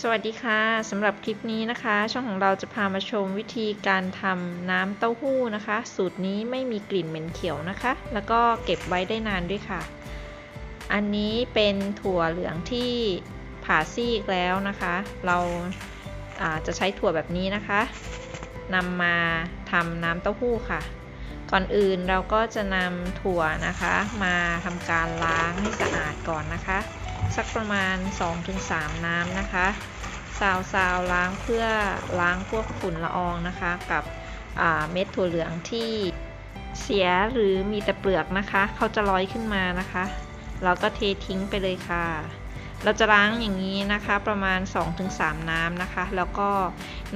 สวัสดีค่ะสำหรับคลิปนี้นะคะ ช่องของเราจะพามาชมวิธีการทำน้ำเต้าหู้นะคะ สูตรนี้ไม่มีกลิ่นเหม็นเขียวนะคะ แล้วก็เก็บไว้ได้นานด้วยค่ะ อันนี้เป็นถั่วเหลืองที่ผ่าซีกแล้วนะคะ เราาจะใช้ถั่วแบบนี้นะคะนำมาทำน้ำเต้าหู้ค่ะ ก่อนอื่นเราก็จะนำถั่วนะคะ มาทำการล้างให้สะอาดก่อนนะคะ สักประมาณ 2-3 น้ำนะคะ ซาวซาวล้างเพื่อล้างพวกฝุ่นละอองนะคะ กับเม็ดถั่วเหลืองที่เสียหรือมีแต่เปลือกนะคะ เขาจะลอยขึ้นมานะคะ เราก็เททิ้งไปเลยค่ะ เราจะล้างอย่างนี้นะคะประมาณ 2-3 น้ำนะคะ แล้วก็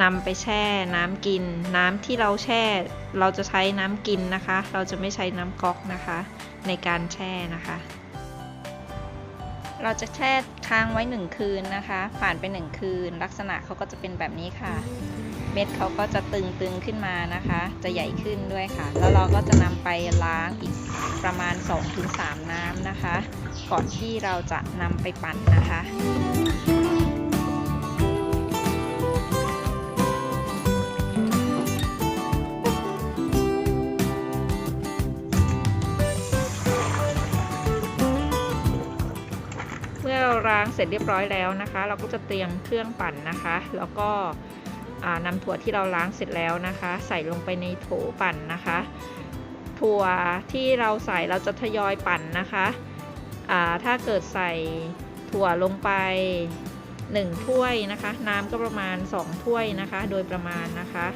นำไปแช่น้ำกิน น้ำที่เราแช่ เราจะใช้น้ำกินนะคะ เราจะไม่ใช้น้ำก๊อกนะคะ ในการแช่นะคะ เราจะแช่ค้างไว้หนึ่งคืนนะคะ ผ่านไปหนึ่งคืน ลักษณะเขาก็จะเป็นแบบนี้ค่ะ เม็ดเขาก็จะตึงๆขึ้นมานะคะ จะใหญ่ขึ้นด้วยค่ะ แล้วเราก็จะนำไปล้างอีกประมาณ 2-3 น้ำนะคะ ก่อนที่เราจะนำไปปั่นนะคะ เราล้างเสร็จเรียบร้อยแล้วนะคะ เราก็จะเตรียมเครื่องปั่นนะคะ แล้วก็นำถั่วที่เราล้างเสร็จแล้วนะคะ ใส่ลงไปในโถปั่นนะคะ ถั่วที่เราใส่เราจะทยอยปั่นนะคะถ้าเกิดใส่ถั่วลงไป 1 ถ้วยนะคะ น้ำก็ประมาณ 2 ถ้วยนะคะ โดยประมาณนะคะ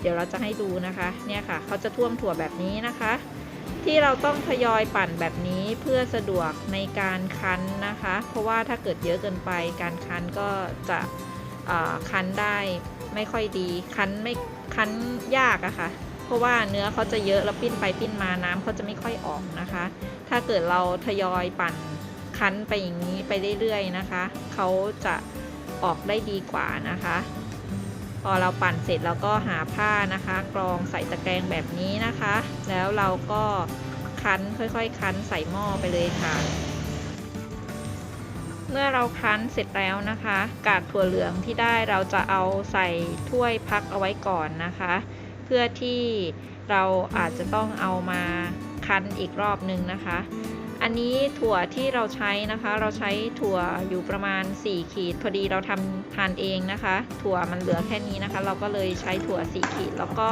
เดี๋ยวเราจะให้ดูนะคะ เนี่ยค่ะเขาจะท่วมถั่วแบบนี้นะคะ ที่เราต้องทยอยปั่นแบบนี้เพื่อสะดวกในการคั้นนะคะ เพราะว่าถ้าเกิดเยอะเกินไปการคั้นก็จะคั้นได้ไม่ค่อยดี คั้นไม่คั้นยากอะคะ่ะ เพราะว่าเนื้อเขาจะเยอะแล้วปิ้นไปปิ้นมาน้ำเขาจะไม่ค่อยออกนะคะ ถ้าเกิดเราทยอยปั่นคั้นไปอย่างนี้ไปเรื่อยๆนะคะ เขาจะออกได้ดีกว่านะคะ พอเราปั่นเสร็จเราก็หาผ้านะคะ กรองใส่ตะแกรงแบบนี้นะคะ แล้วเราก็คั้นค่อยๆ คั้นใส่หม้อไปเลยค่ะ เมื่อเราคั้นเสร็จแล้วนะคะ กากถั่วเหลืองที่ได้เราจะเอาใส่ถ้วยพักเอาไว้ก่อนนะคะ เพื่อที่เราอาจจะต้องเอามาคั้นอีกรอบนึงนะคะ อันนี้ถั่วที่เราใช้นะคะ เราใช้ถั่วอยู่ประมาณ 4 ขีด พอดีเราทำทานเองนะคะ ถั่วมันเหลือแค่นี้นะคะ เราก็เลยใช้ถั่ว 4 ขีดแล้วก็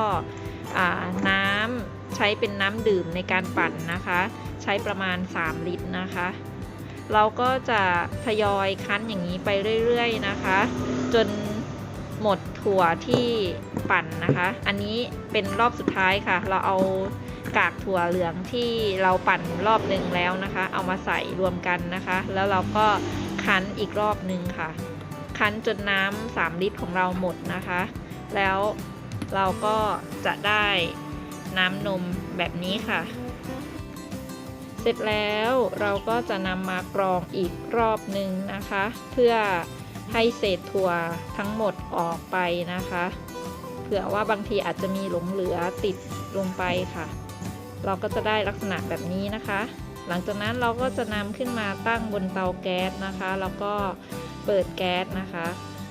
น้ำใช้เป็นน้ำดื่มในการปั่นนะคะ ใช้ประมาณ 3 ลิตรนะคะ เราก็จะทยอยคั้นอย่างนี้ไปเรื่อยๆนะคะ จน หมดถั่วที่ปั่นนะคะ อันนี้เป็นรอบสุดท้ายค่ะ เราเอากากถั่วเหลืองที่เราปั่นรอบหนึ่งแล้วนะคะ เอามาใส่รวมกันนะคะ แล้วเราก็คั้นอีกรอบหนึ่งค่ะ คั้นจนน้ำสามลิตรของเราหมดนะคะ แล้วเราก็จะได้น้ำนมแบบนี้ค่ะ เสร็จแล้วเราก็จะนำมากรองอีกรอบหนึ่งนะคะ เพื่อ ให้เศษถั่วทั้งหมดออกไปนะคะ เผื่อว่าบางทีอาจจะมีหลงเหลือติดลงไปค่ะ เราก็จะได้ลักษณะแบบนี้นะคะ หลังจากนั้นเราก็จะนำขึ้นมาตั้งบนเตาแก๊สนะคะ แล้วก็เปิดแก๊สนะคะ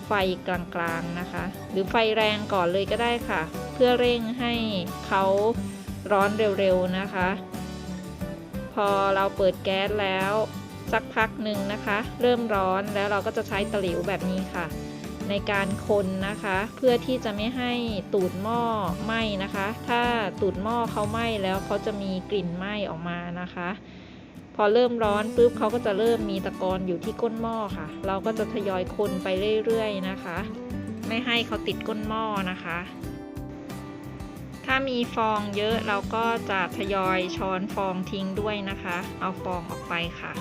ไฟกลางๆนะคะ หรือไฟแรงก่อนเลยก็ได้ค่ะ เพื่อเร่งให้เขาร้อนเร็วๆนะคะ พอเราเปิดแก๊สแล้ว สักพักหนึ่งนะคะ เริ่มร้อนแล้วเราก็จะใช้ตะหลิวแบบนี้ค่ะ ในการคนนะคะ เพื่อที่จะไม่ให้ตูดหม้อไหม้นะคะ ถ้าตูดหม้อเขาไหม้แล้วเขาจะมีกลิ่นไหม้ออกมานะคะ พอเริ่มร้อนปุ๊บเขาก็จะเริ่มมีตะกอนอยู่ที่ก้นหม้อค่ะ เราก็จะทยอยคนไปเรื่อยๆนะคะ ไม่ให้เขาติดก้นหม้อนะคะถ้ามีฟองเยอะเราก็จะทยอยช้อนฟองทิ้งด้วยนะคะ เอาฟองออกไปค่ะ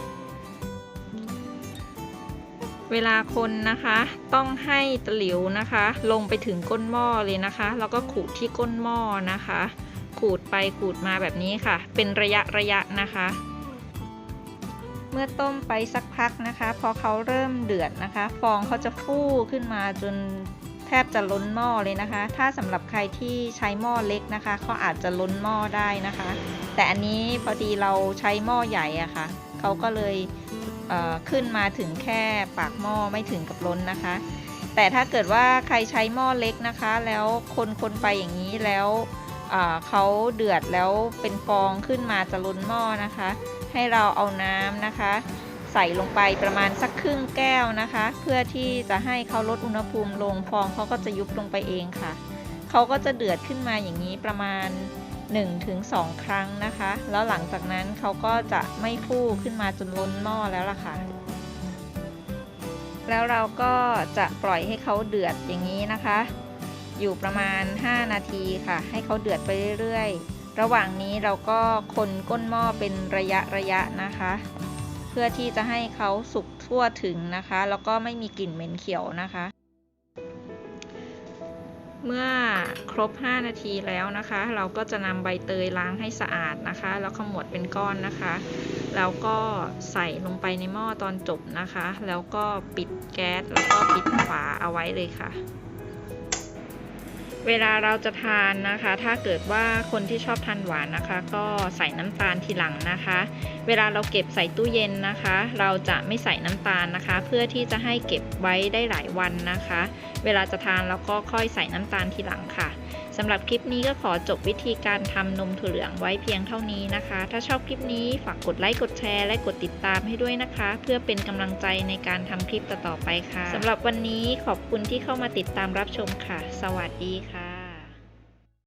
เวลาคนนะคะต้องให้ตะหลิวนะคะ ลงไปถึงก้นหม้อเลยนะคะ แล้วก็ขูดที่ก้นหม้อนะคะ ขูดไปขูดมาแบบนี้ค่ะ เป็นระยะระยะนะคะ เมื่อต้มไปสักพักนะคะ พอเขาเริ่มเดือดนะคะ ฟองเขาจะฟูขึ้นมาจนแทบจะล้นหม้อเลยนะคะ ถ้าสำหรับใครที่ใช้หม้อเล็กนะคะเขาอาจจะล้นหม้อได้นะคะ แต่อันนี้พอดีเราใช้หม้อใหญ่อะคะ่ะเขาก็เลย ขึ้นมาถึงแค่ปากหม้อไม่ถึงกับล้นนะคะ แต่ถ้าเกิดว่าใครใช้หม้อเล็กนะคะ แล้วคนคนไปอย่างนี้แล้วเอ่อเขาเดือดแล้วเป็นฟองขึ้นมาจะล้นหม้อนะคะ ให้เราเอาน้ำนะคะ ใส่ลงไปประมาณสักครึ่งแก้วนะคะ เพื่อที่จะให้เขาลดอุณหภูมิลงฟองเขาก็จะยุบลงไปเองค่ะเขาก็จะเดือดขึ้นมาอย่างนี้ประมาณ 1-2 ครั้งนะคะ แล้วหลังจากนั้นเขาก็จะไม่ฟูขึ้นมาจนล้นหม้อแล้วล่ะค่ะ แล้วเราก็จะปล่อยให้เขาเดือดอย่างนี้นะคะ อยู่ประมาณ 5 นาทีค่ะ ให้เขาเดือดไปเรื่อยๆ ระหว่างนี้เราก็คนก้นหม้อเป็นระยะระยะนะคะ เพื่อที่จะให้เขาสุกทั่วถึงนะคะ แล้วก็ไม่มีกลิ่นเหม็นเขียวนะคะ เมื่อครบ 5 นาทีแล้วนะคะ เราก็จะนำใบเตยล้างให้สะอาดนะคะ แล้วขมวดเป็นก้อนนะคะ แล้วก็ใส่ลงไปในหม้อตอนจบนะคะ แล้วก็ปิดแก๊สแล้วก็ปิดฝาเอาไว้เลยค่ะ เวลาเราจะทานนะคะ ถ้าเกิดว่าคนที่ชอบทานหวานนะคะ ก็ใส่น้ำตาลทีหลังนะคะ เวลาเราเก็บใส่ตู้เย็นนะคะ เราจะไม่ใส่น้ำตาลนะคะ เพื่อที่จะให้เก็บไว้ได้หลายวันนะคะ เวลาจะทานเราก็ค่อยใส่น้ำตาลทีหลังค่ะ สำหรับคลิปนี้ก็ขอจบวิธีการทำนมถั่วเหลืองไว้เพียงเท่านี้นะคะ ถ้าชอบคลิปนี้ฝากกดไลค์กดแชร์และกดติดตามให้ด้วยนะคะ เพื่อเป็นกำลังใจในการทำคลิปต่อๆไปค่ะสำหรับวันนี้ขอบคุณที่เข้ามาติดตามรับชมค่ะ สวัสดีค่ะ